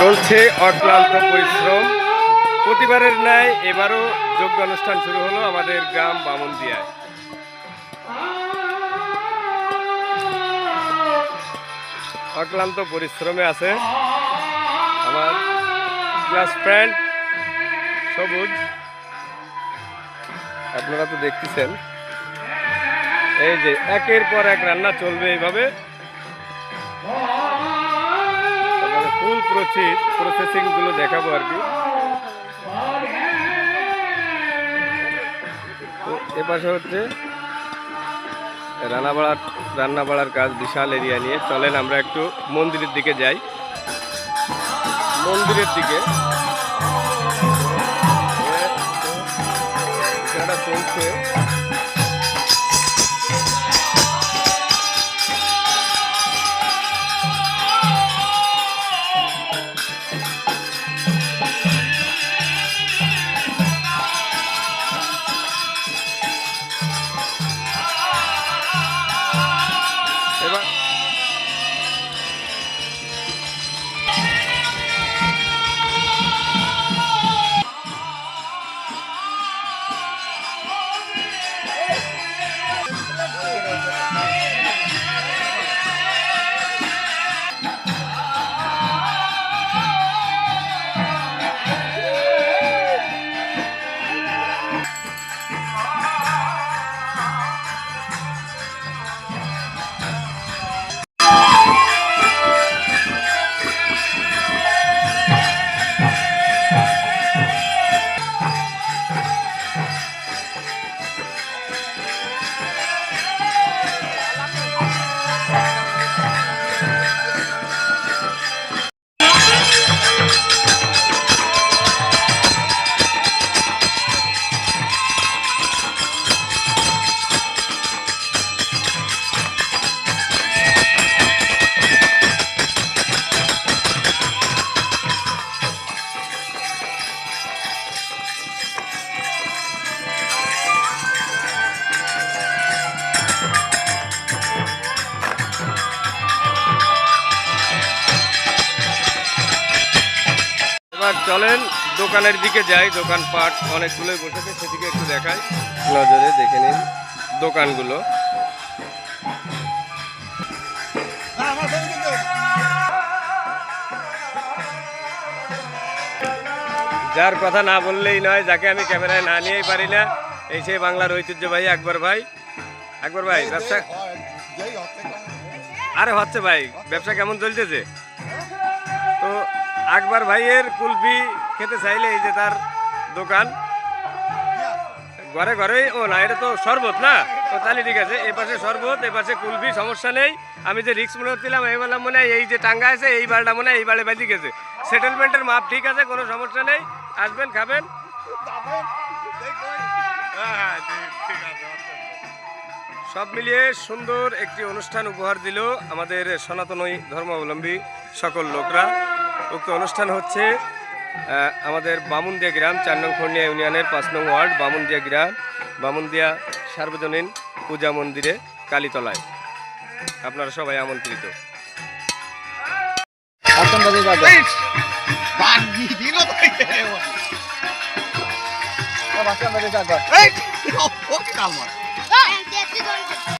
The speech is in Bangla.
চলছে অক্লান্ত পরিশ্রম। প্রতিবারের ন্যায় এবারও যোগ্য অনুষ্ঠান শুরু হলো আমাদের গ্রাম বামুনদিয়ায়। অক্লান্ত পরিশ্রমে আছে আমার ক্লাস ফ্রেন্ড সবুজ। আপনারা তো দেখতেছেন। এই যে একের পর এক রান্না চলবে এইভাবে। প্রসেসগুলো দেখাবো আর কি। তো এ পাশে হচ্ছে রান্না বাড়ার রান্না বাড়ার কাজ বিশাল এরিয়া নিয়ে। চলেন আমরা একটু মন্দিরের দিকে যাই। মন্দিরের দিকে। চলছে। চলেন দোকানের দিকে যাই দোকানপাট অনেকগুলোই বসেছে সেদিকে একটু দেখাই। নজরে দেখে নিন দোকানগুলো। যার কথা না বললেই নয় যাকে আমি ক্যামেরায় না নিয়েই পারি না এই সেই বাংলার ঐতিহ্যবাহী আকবর ভাই। আকবর ভাই ব্যবসা আরে হচ্ছে ভাই ব্যবসা কেমন চলতেছে? আকবর ভাইয়ের কুলফি খেতে চাইলে এই যে তার দোকান। ঘরে ঘরে ও না, এটা তো শরবত না? ও তাহলে ঠিক আছে এই পাশে শরবত এই পাশে কুলফি, সমস্যা নেই। আমি যে রিক্স মনে হচ্ছিলাম এই বললাম মনে হয় এই যে টাঙ্গা আছে, এই বালটা মনে হয় এই বালে বাজি গেছে। সেটেলমেন্টের মাপ ঠিক আছে, কোনো সমস্যা নেই। আসবেন, খাবেন। সব মিলিয়ে সুন্দর একটি অনুষ্ঠান উপহার দিল আমাদের সনাতনী ধর্মাবলম্বী সকল লোকরা। উক্ত অনুষ্ঠান হচ্ছে আমাদের বামুনদিয়া গ্রাম চার নং খন্ডিয়া ইউনিয়নের পাঁচ নং ওয়ার্ড বামুনদিয়া গ্রাম বামুনদিয়া সার্বজনীন পূজা মন্দিরে কালীতলায় আপনারা সবাই আমন্ত্রিত। Ah,